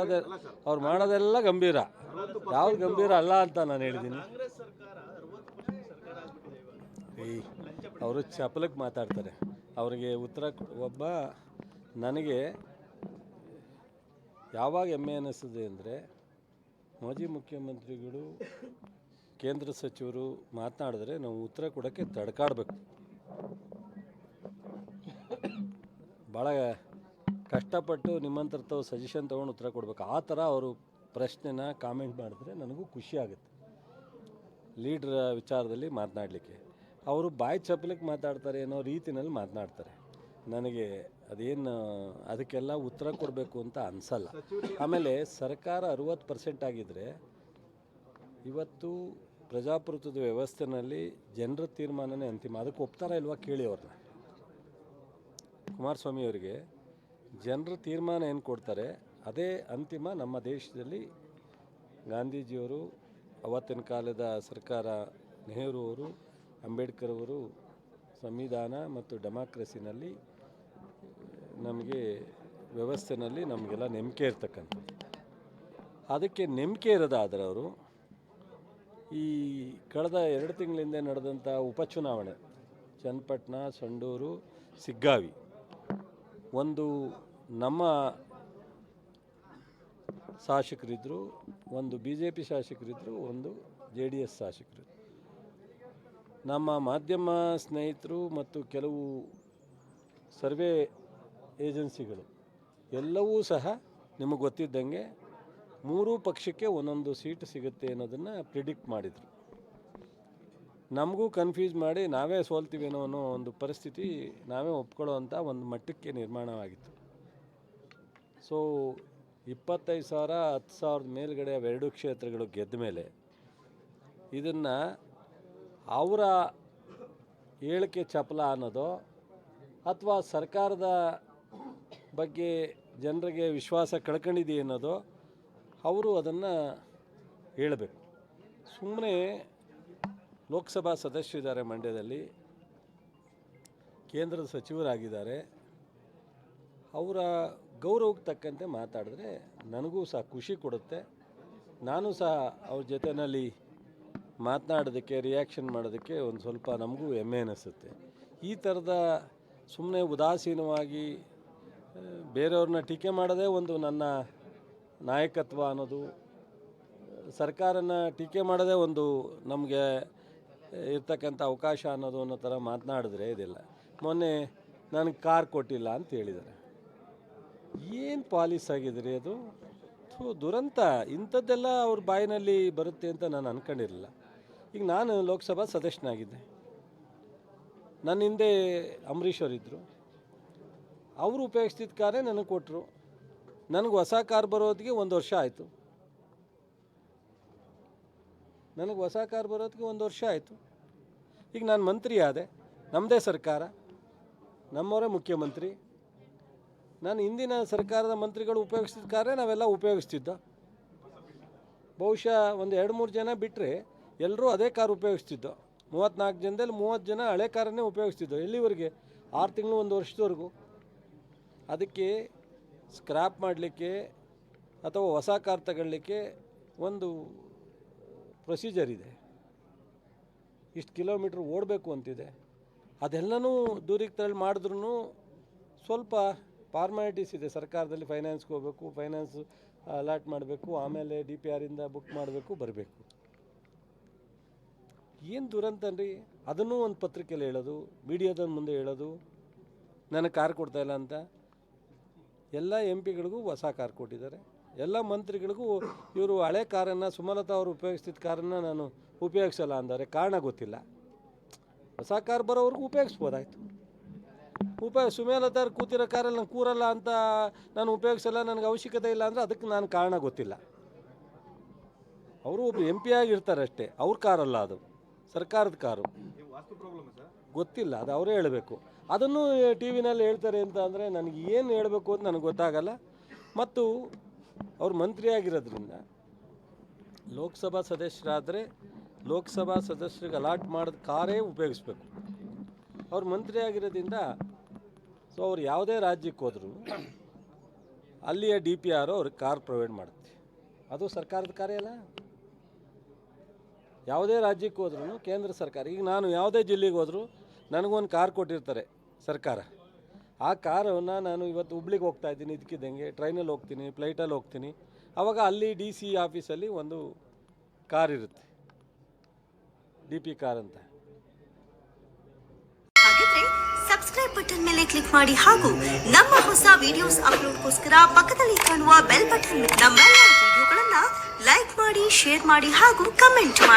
ಅದೇ ಅವ್ರು ಮಾಡೋದೆಲ್ಲ ಗಂಭೀರ. ಯಾವ್ದು ಗಂಭೀರ ಅಲ್ಲ ಅಂತ ನಾನು ಹೇಳಿದ್ದೀನಿ. ಈ ಅವರು ಚಪಲಕ್ಕೆ ಮಾತಾಡ್ತಾರೆ. ಅವರಿಗೆ ಉತ್ತರ ಒಬ್ಬ ನನಗೆ ಯಾವಾಗ ಹೆಮ್ಮೆ ಅನ್ನಿಸ್ತದೆ ಅಂದರೆ ಮಾಜಿ ಮುಖ್ಯಮಂತ್ರಿಗಳು ಕೇಂದ್ರ ಸಚಿವರು ಮಾತನಾಡಿದ್ರೆ ನಾವು ಉತ್ತರ ಕೊಡೋಕ್ಕೆ ತಡ್ಕಾಡ್ಬೇಕು. ಭಾಳ ಕಷ್ಟಪಟ್ಟು ನಿಮ್ಮಂತರ ಸಜೆಷನ್ ತೊಗೊಂಡು ಉತ್ತರ ಕೊಡ್ಬೇಕು. ಆ ಥರ ಅವರು ಪ್ರಶ್ನೆನ ಕಾಮೆಂಟ್ ಮಾಡಿದ್ರೆ ನನಗೂ ಖುಷಿ ಆಗುತ್ತೆ. ಲೀಡ್ರ್ ವಿಚಾರದಲ್ಲಿ ಮಾತನಾಡಲಿಕ್ಕೆ. ಅವರು ಬಾಯಿ ಚಪ್ಪಲಿಕ್ಕೆ ಮಾತಾಡ್ತಾರೆ ಅನ್ನೋ ರೀತಿನಲ್ಲಿ ಮಾತನಾಡ್ತಾರೆ. ನನಗೆ ಅದೇನು ಅದಕ್ಕೆಲ್ಲ ಉತ್ತರ ಕೊಡಬೇಕು ಅಂತ ಅನಿಸಲ್ಲ. ಆಮೇಲೆ ಸರ್ಕಾರ ಅರುವತ್ತು ಪರ್ಸೆಂಟ್ ಆಗಿದ್ದರೆ ಇವತ್ತು ಪ್ರಜಾಪ್ರಭುತ್ವದ ವ್ಯವಸ್ಥೆನಲ್ಲಿ ಜನರ ತೀರ್ಮಾನನೇ ಅಂತಿಮ. ಅದಕ್ಕೆ ಒಪ್ತಾರ ಇಲ್ವಾ ಕೇಳಿ ಅವ್ರನ್ನ? ಕುಮಾರಸ್ವಾಮಿ ಅವರಿಗೆ ಜನರ ತೀರ್ಮಾನ ಏನು ಕೊಡ್ತಾರೆ, ಅದೇ ಅಂತಿಮ ನಮ್ಮ ದೇಶದಲ್ಲಿ ಗಾಂಧೀಜಿಯವರು, ಅವತ್ತಿನ ಕಾಲದ ಸರ್ಕಾರ ನೆಹರು ಅವರು, ಅಂಬೇಡ್ಕರ್ ಅವರು ಸಂವಿಧಾನ ಮತ್ತು ಡೆಮಾಕ್ರಸಿನಲ್ಲಿ ನಮಗೆ ವ್ಯವಸ್ಥೆನಲ್ಲಿ ನಮಗೆಲ್ಲ ನಂಬಿಕೆ ಇರ್ತಕ್ಕಂಥದ್ದು. ಅದಕ್ಕೆ ನಂಬಿಕೆ ಇರೋದಾದರೆ ಅವರು, ಈ ಕಳೆದ ಎರಡು ತಿಂಗಳಿಂದ ನಡೆದಂಥ ಉಪಚುನಾವಣೆ, ಚನ್ನಪಟ್ಟಣ, ಸಂಡೂರು, ಸಿಗ್ಗಾವಿ ಒಂದು ನಮ್ಮ ಶಾಸಕರಿದ್ದರು ಒಂದು ಬಿ ಜೆ ಪಿ ಶಾಸಕರಿದ್ದರು ಒಂದು ಜೆ ಡಿ ಎಸ್ ಶಾಸಕರು. ನಮ್ಮ ಮಾಧ್ಯಮ ಸ್ನೇಹಿತರು ಮತ್ತು ಕೆಲವು ಸರ್ವೆ ಏಜೆನ್ಸಿಗಳು, ಎಲ್ಲವೂ ಸಹ ನಿಮಗೆ ಗೊತ್ತಿದ್ದಂಗೆ ಮೂರೂ ಪಕ್ಷಕ್ಕೆ ಒಂದೊಂದು ಸೀಟ್ ಸಿಗುತ್ತೆ ಅನ್ನೋದನ್ನು ಪ್ರಿಡಿಕ್ಟ್ ಮಾಡಿದರು. ನಮಗೂ ಕನ್ಫ್ಯೂಸ್ ಮಾಡಿ ನಾವೇ ಸೋಲ್ತೀವೇನೋ ಅನ್ನೋ ಒಂದು ಪರಿಸ್ಥಿತಿ ನಾವೇ ಒಪ್ಕೊಳ್ಳೋವಂಥ ಒಂದು ಮಟ್ಟಕ್ಕೆ ನಿರ್ಮಾಣವಾಗಿತ್ತು. ಸೊ ಇಪ್ಪತ್ತೈದು ಸಾವಿರ, ಹತ್ತು ಸಾವಿರದ ಮೇಲುಗಡೆ ಎರಡು ಕ್ಷೇತ್ರಗಳು ಗೆದ್ದ ಮೇಲೆ ಇದನ್ನು ಅವರ ಹೇಳಿಕೆ ಚಪಲ ಅನ್ನೋದು ಅಥವಾ ಸರ್ಕಾರದ ಬಗ್ಗೆ ಜನರಿಗೆ ವಿಶ್ವಾಸ ಕಳ್ಕೊಂಡಿದೆ ಅನ್ನೋದು ಅವರು ಅದನ್ನು ಹೇಳಬೇಕು. ಸುಮ್ಮನೆ ಲೋಕಸಭಾ ಸದಸ್ಯರಿದ್ದಾರೆ ಮಂಡ್ಯದಲ್ಲಿ. ಕೇಂದ್ರದ ಸಚಿವರಾಗಿದ್ದಾರೆ. ಅವರ ಗೌರವಕ್ಕೆ ತಕ್ಕಂತೆ ಮಾತಾಡಿದ್ರೆ ನನಗೂ ಸಹ ಖುಷಿ ಕೊಡುತ್ತೆ. ನಾನು ಸಹ ಅವ್ರ ಜೊತೆಯಲ್ಲಿ ಮಾತನಾಡೋದಕ್ಕೆ ರಿಯಾಕ್ಷನ್ ಮಾಡೋದಕ್ಕೆ ಒಂದು ಸ್ವಲ್ಪ ನಮಗೂ ಹೆಮ್ಮೆ ಅನ್ನಿಸುತ್ತೆ ಈ ಥರದ ಸುಮ್ಮನೆ ಉದಾಸೀನವಾಗಿ ಬೇರೆಯವ್ರನ್ನ ಟೀಕೆ ಮಾಡೋದೇ ಒಂದು ನನ್ನ ನಾಯಕತ್ವ ಅನ್ನೋದು, ಸರ್ಕಾರನ ಟೀಕೆ ಮಾಡೋದೇ ಒಂದು ನಮಗೆ ಇರ್ತಕ್ಕಂಥ ಅವಕಾಶ ಅನ್ನೋದು ಅನ್ನೋ ಥರ ಮಾತನಾಡಿದ್ರೆ ಇದಿಲ್ಲ. ಮೊನ್ನೆ ನನಗೆ ಕಾರ್ ಕೊಟ್ಟಿಲ್ಲ ಅಂತ ಹೇಳಿದ್ದಾರೆ. ಏನು ಪಾಲಿಸ್ ಆಗಿದ್ರಿ ಅದು? ಥೂ, ದುರಂತ. ಇಂಥದ್ದೆಲ್ಲ ಅವ್ರ ಬಾಯಿನಲ್ಲಿ ಬರುತ್ತೆ ಅಂತ ನಾನು ಅಂದ್ಕೊಂಡಿರಲಿಲ್ಲ ಈಗ ನಾನು ಲೋಕಸಭಾ ಸದಸ್ಯನಾಗಿದ್ದೆ. ನನ್ನ ಹಿಂದೆ ಅಂಬರೀಷ್ ಅವರಿದ್ದರು ಅವರು ಉಪಯೋಗಿಸ್ತಿದ್ದ ಕಾರೇ ನನಗೆ ಕೊಟ್ಟರು ನನಗೆ ಹೊಸ ಕಾರ್ ಬರೋದಕ್ಕೆ ಒಂದು ವರ್ಷ ಆಯಿತು. ನನಗೆ ಹೊಸ ಕಾರ್ ಬರೋದಕ್ಕೆ ಒಂದು ವರ್ಷ ಆಯಿತು. ಈಗ ನಾನು ಮಂತ್ರಿ ಆದೆ. ನಮ್ಮದೇ ಸರ್ಕಾರ, ನಮ್ಮವರೇ ಮುಖ್ಯಮಂತ್ರಿ. ನಾನು ಹಿಂದಿನ ಸರ್ಕಾರದ ಮಂತ್ರಿಗಳು ಉಪಯೋಗಿಸಿದ ಕಾರೇ ನಾವೆಲ್ಲ ಉಪಯೋಗಿಸ್ತಿದ್ದ. ಬಹುಶಃ ಒಂದು ಎರಡು ಮೂರು ಜನ ಬಿಟ್ಟರೆ ಎಲ್ಲರೂ ಅದೇ ಕಾರ್ ಉಪಯೋಗಿಸ್ತಿದ್ದೋ. ಮೂವತ್ತ್ನಾಲ್ಕು ಜನದಲ್ಲಿ ಮೂವತ್ತು ಜನ ಹಳೆ ಕಾರನ್ನೇ ಉಪಯೋಗಿಸ್ತಿದ್ದೋ. ಎಲ್ಲಿವರೆಗೆ? ಆರು ತಿಂಗಳು ಒಂದು ವರ್ಷದವರೆಗೂ. ಅದಕ್ಕೆ ಸ್ಕ್ರ್ಯಾಪ್ ಮಾಡಲಿಕ್ಕೆ ಅಥವಾ ಹೊಸ ಕಾರ್ ತಗೊಳ್ಳಿಕ್ಕೆ ಒಂದು ಪ್ರೊಸೀಜರ್ ಇದೆ. ಇಷ್ಟು ಕಿಲೋಮೀಟ್ರ್ ಓಡಬೇಕು ಅಂತಿದೆ. ಅದೆಲ್ಲನೂ ದೂರಿಗೆ ತಳ್ಳಿ ಮಾಡಿದ್ರೂ ಸ್ವಲ್ಪ ಫಾರ್ಮ್ಯಾಲಿಟೀಸ್ ಇದೆ. ಸರ್ಕಾರದಲ್ಲಿ ಫೈನಾನ್ಸ್ಗೆ ಹೋಗಬೇಕು ಫೈನಾನ್ಸ್ ಅಲಾಟ್ ಮಾಡಬೇಕು, ಆಮೇಲೆ ಡಿ ಪಿ ಆರಿಂದ ಬುಕ್ ಮಾಡಬೇಕು, ಬರಬೇಕು. ಏನು ದುರಂತನ್ರಿ ಅದನ್ನೂ ಒಂದು ಪತ್ರಿಕೆಯಲ್ಲಿ ಹೇಳೋದು ಮೀಡಿಯಾದ ಮುಂದೆ ಹೇಳೋದು, ನನಗೆ ಕಾರ್ ಕೊಡ್ತಾಯಿಲ್ಲ ಅಂತ. ಎಲ್ಲ ಎಂ ಪಿಗಳಿಗೂ ಹೊಸ ಕಾರ್ ಕೊಟ್ಟಿದ್ದಾರೆ. ಎಲ್ಲ ಮಂತ್ರಿಗಳಿಗೂ ಇವರು ಹಳೆ ಕಾರನ್ನು ಸುಮಲತಾ ಅವರು ಉಪಯೋಗಿಸ್ತಿದ್ದ ಕಾರನ್ನು ನಾನು ಉಪಯೋಗಿಸಲ್ಲ ಅಂದರೆ ಕಾರಣ ಗೊತ್ತಿಲ್ಲ. ಹೊಸ ಕಾರ್ ಬರೋವರೆಗೂ ಉಪಯೋಗಿಸ್ಬೋದಾಯ್ತು. ಉಪ ಸುಮಲತಾ ಅವ್ರು ಕೂತಿರೋ ಕಾರಲ್ಲಿ ನಾನು ಕೂರಲ್ಲ ಅಂತ ನಾನು ಉಪಯೋಗಿಸಲ್ಲ, ನನಗೆ ಅವಶ್ಯಕತೆ ಇಲ್ಲ ಅಂದರೆ ಅದಕ್ಕೆ ನಾನು ಕಾರಣ ಗೊತ್ತಿಲ್ಲ. ಅವರು ಒಬ್ಬರು ಎಂ ಪಿ ಆಗಿರ್ತಾರೆ ಅಷ್ಟೇ, ಅವ್ರ ಕಾರಲ್ಲ ಅದು, ಸರ್ಕಾರದ ಕಾರು. ಗೊತ್ತಿಲ್ಲ, ಅದು ಅವರೇ ಹೇಳಬೇಕು. ಅದನ್ನು ಟಿ ವಿನಲ್ಲಿ ಹೇಳ್ತಾರೆ ಅಂತ ಅಂದರೆ ನನಗೆ ಏನು ಹೇಳಬೇಕು ಅಂತ ನನಗೆ ಗೊತ್ತಾಗಲ್ಲ. ಮತ್ತು ಅವ್ರು ಮಂತ್ರಿಯಾಗಿರೋದ್ರಿಂದ ಲೋಕಸಭಾ ಸದಸ್ಯರಾದರೆ ಲೋಕಸಭಾ ಸದಸ್ಯರಿಗೆ ಅಲಾಟ್ ಮಾಡಿದ ಕಾರೇ ಉಪಯೋಗಿಸ್ಬೇಕು. ಅವ್ರು ಮಂತ್ರಿ ಆಗಿರೋದ್ರಿಂದ ಸೊ ಅವ್ರು ಯಾವುದೇ ರಾಜ್ಯಕ್ಕೆ ಹೋದ್ರು ಅಲ್ಲಿಯ ಡಿ ಪಿ ಆರ್ ಅವ್ರಿಗೆ ಕಾರ್ ಪ್ರೊವೈಡ್ ಮಾಡುತ್ತೆ. ಅದು ಸರ್ಕಾರದ ಕಾರ್ಯ ಅಲ್ಲ. ಯಾವುದೇ ರಾಜ್ಯಕ್ಕೆ ಹೋದ್ರೂ ಕೇಂದ್ರ ಸರ್ಕಾರ, ಈಗ ನಾನು ಯಾವುದೇ ಜಿಲ್ಲೆಗೆ ಹೋದರೂ ನನಗೊಂದು ಕಾರ್ ಕೊಟ್ಟಿರ್ತಾರೆ ಸರ್ಕಾರ. ಆ ಕಾರನ್ನು ನಾನು ಇವತ್ತು ಹುಬ್ಳಿಗೆ ಹೋಗ್ತಾ ಇದ್ದೀನಿ ಇದಕ್ಕಿದ್ದಂಗೆ ಟ್ರೈನಲ್ಲಿ ಹೋಗ್ತೀನಿ, ಫ್ಲೈಟಲ್ಲಿ ಹೋಗ್ತೀನಿ. ಆವಾಗ ಅಲ್ಲಿ ಡಿ ಸಿ ಆಫೀಸಲ್ಲಿ ಒಂದು ಕಾರ್ ಇರುತ್ತೆ. ಡಿ ಪಿ ಕಾರ್ ಅಂತ. ಸಬ್ಸ್ಕ್ರೈಬ್ ಬಟನ್ ಮೇಲೆ ಕ್ಲಿಕ್ ಮಾಡಿ ಹಾಗೂ ನಮ್ಮ ಹೊಸ ವಿಡಿಯೋಸ್ ಅಪ್ಲೋಡ್ಗೋಸ್ಕರ ಪಕ್ಕದಲ್ಲಿ ಕಾಣುವ ಬೆಲ್ ಬಟನ್ ನಮ್ಮೆಲ್ಲ ವಿಡಿಯೋಗಳನ್ನು ಲೈಕ್ ಮಾಡಿ ಶೇರ್ ಮಾಡಿ ಹಾಗೂ ಕಮೆಂಟ್ ಮಾಡಿ.